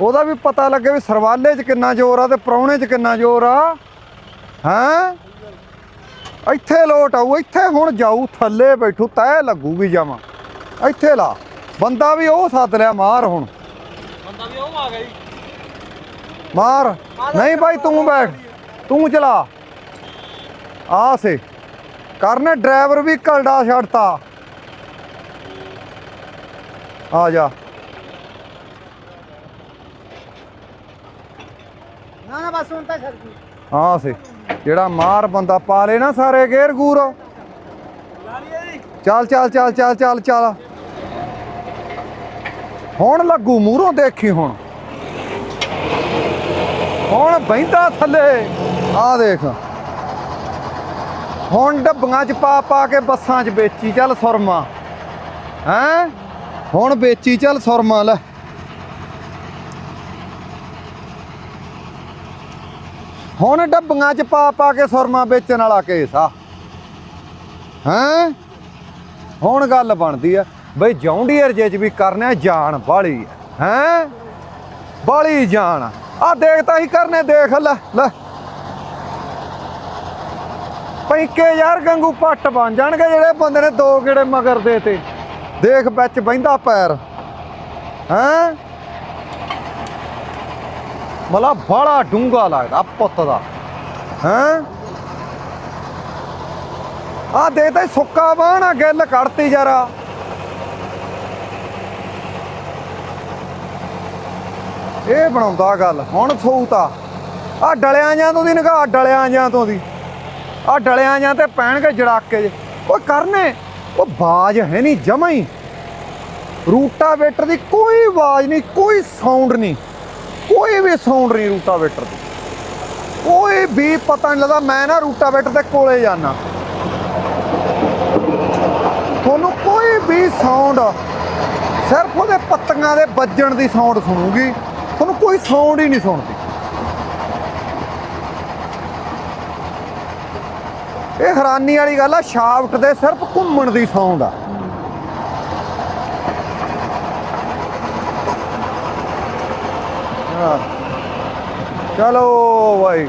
ਉਹਦਾ ਵੀ ਪਤਾ ਲੱਗੇ ਵੀ ਸਰਵਾਲੇ 'ਚ ਕਿੰਨਾ ਜ਼ੋਰ ਆ ਤੇ ਪ੍ਰਾਹੁਣੇ 'ਚ ਕਿੰਨਾ ਜ਼ੋਰ ਆ। ਹਾਂ? ਇੱਥੇ ਲੋਟ ਆਊ ਇੱਥੇ ਹੁਣ ਜਾਊ ਥੱਲੇ ਬੈਠੂ ਤੈ ਲੱਗੂਗੀ ਜਾਵਾਂ ਇੱਥੇ ਲਾ। ਬੰਦਾ ਵੀ ਉਹ ਸੱਦ ਲਿਆ ਮਾਰ ਹੁਣ। ਬੰਦਾ ਵੀ ਉਹ ਆ ਗਿਆ ਜੀ। ਮਾਰ। ਨਹੀਂ ਭਾਈ ਤੂੰ ਬੈਠ। ਤੂੰ ਚਲਾ। ਆ ਸੇ। ਕਰਨੇ ਡਰਾਈਵਰ ਵੀ ਕਲਡਾ ਛੱਡਤਾ। ਆ ਜਾ। ਨਾ ਨਾ ਬਸ ਹੁਣ ਤਾਂ ਛੱਡ ਆ ਸੇ। ਜਿਹੜਾ ਮਾਰ ਬੰਦਾ ਪਾ ਲੇ ਨਾ ਸਾਰੇ ਗੇਰ ਗੂਰ। ਚੱਲ ਚੱਲ ਚੱਲ ਚੱਲ ਚੱਲ ਚੱਲ। ਹੁਣ ਲੱਗੂ ਮੂਹਰੋਂ ਦੇਖੀ ਹੁਣ। ਹੁਣ ਬੈਂਦਾ ਥੱਲੇ? ਆ ਦੇਖ। ਹੁਣ ਡੱਬੀਆਂ ਚ ਪਾ ਪਾ ਕੇ ਬੱਸਾਂ ਚ ਵੇਚੀ, ਚੱਲ ਸੁਰਮਾ। ਹੈਂ? ਹੁਣ ਵੇਚੀ, ਚੱਲ ਸੁਰਮਾ, ਲੈ। ਹੁਣ ਡੱਬੀਆਂ ਚ ਪਾ ਪਾ ਕੇ ਸੁਰਮਾ ਵੇਚਣ ਵਾਲਾ ਕੇਸ ਆ। ਹੈਂ? ਹੁਣ ਗੱਲ ਬਣਦੀ ਆ। ਬਈ ਜੌਂਡੀਅਰ ਜੇ ਚ ਵੀ ਕਰਨਾ ਜਾਨ ਵਾਲੀ ਹੈ ਵਾਲੀ ਜਾਨ। ਆ ਦੇਖ ਤਾਂ ਹੀ ਕਰਨੇ, ਦੇਖ, ਲੈ ਲੈ। ਪੈਂਕੇ ਯਾਰ ਗੰਗੂ ਪੱਟ ਬਣ ਜਾਣਗੇ ਜਿਹੜੇ ਬੰਦੇ ਨੇ ਦੋ ਗੇੜੇ ਮਗਰ ਦੇ ਤੇ। ਦੇਖ ਵਿੱਚ ਬਹਿੰਦਾ ਪੈਰ। ਹੈਂ? ਮਲਾ ਬੜਾ ਡੂੰਗਾ ਲੱਗਦਾ ਪੁੱਤ ਦਾ। ਹੈਂ? ਆ ਦੇ ਤੇ ਸੁੱਕਾ ਬਾਣ ਆ, ਗਿੱਲ ਕੱਢਤੀ ਜਰਾ। ਇਹ ਬਣਾਉਂਦਾ ਗੱਲ, ਹੁਣ ਸੂਤਾ ਆ ਡਲਿਆਂ ਜਾਂ ਤੋਂ ਦੀ ਨਿਗਾਹ ਡਲਿਆਂ ਜਾਂ ਤੋਂ ਦੀ। ਆ ਡਲਿਆਂ ਜਾਂ ਤੇ ਪੈਣਗੇ ਜੜਾਕੇ ਜੇ। ਉਹ ਕਰਨੇ, ਉਹ ਬਾਜ ਹੈ ਨਹੀਂ ਜਮਾ ਹੀ। ਰੂਟਾਵੇਟਰ ਦੀ ਕੋਈ ਆਵਾਜ਼ ਨਹੀਂ, ਕੋਈ ਸਾਊਂਡ ਨਹੀਂ। ਕੋਈ ਵੀ ਸਾਊਂਡ ਨਹੀਂ ਰੂਟਾਵੇਟਰ ਦੀ। ਕੋਈ ਵੀ ਪਤਾ ਨਹੀਂ ਲੱਗਦਾ, ਮੈਂ ਨਾ ਰੂਟਾਵੇਟਰ ਦੇ ਕੋਲੇ ਜਾਣਾ ਤੁਹਾਨੂੰ ਕੋਈ ਵੀ ਸਾਊਂਡ ਸਿਰਫ ਉਹਦੇ ਪੱਤੀਆਂ ਦੇ ਵੱਜਣ ਦੀ ਸਾਊਂਡ ਸੁਣੂਗੀ। ਤੁਹਾਨੂੰ ਕੋਈ ਸਾਊਂਡ ਹੀ ਨਹੀਂ ਸੁਣਦੀ। ਇਹ ਹੈਰਾਨੀ ਵਾਲੀ ਗੱਲ ਆ, ਸ਼ਾਫਟ ਦੇ ਸਿਰਫ ਘੁੰਮਣ ਦੀ ਸਾਊਂਡ ਆ। ਚਲੋ ਭਾਈ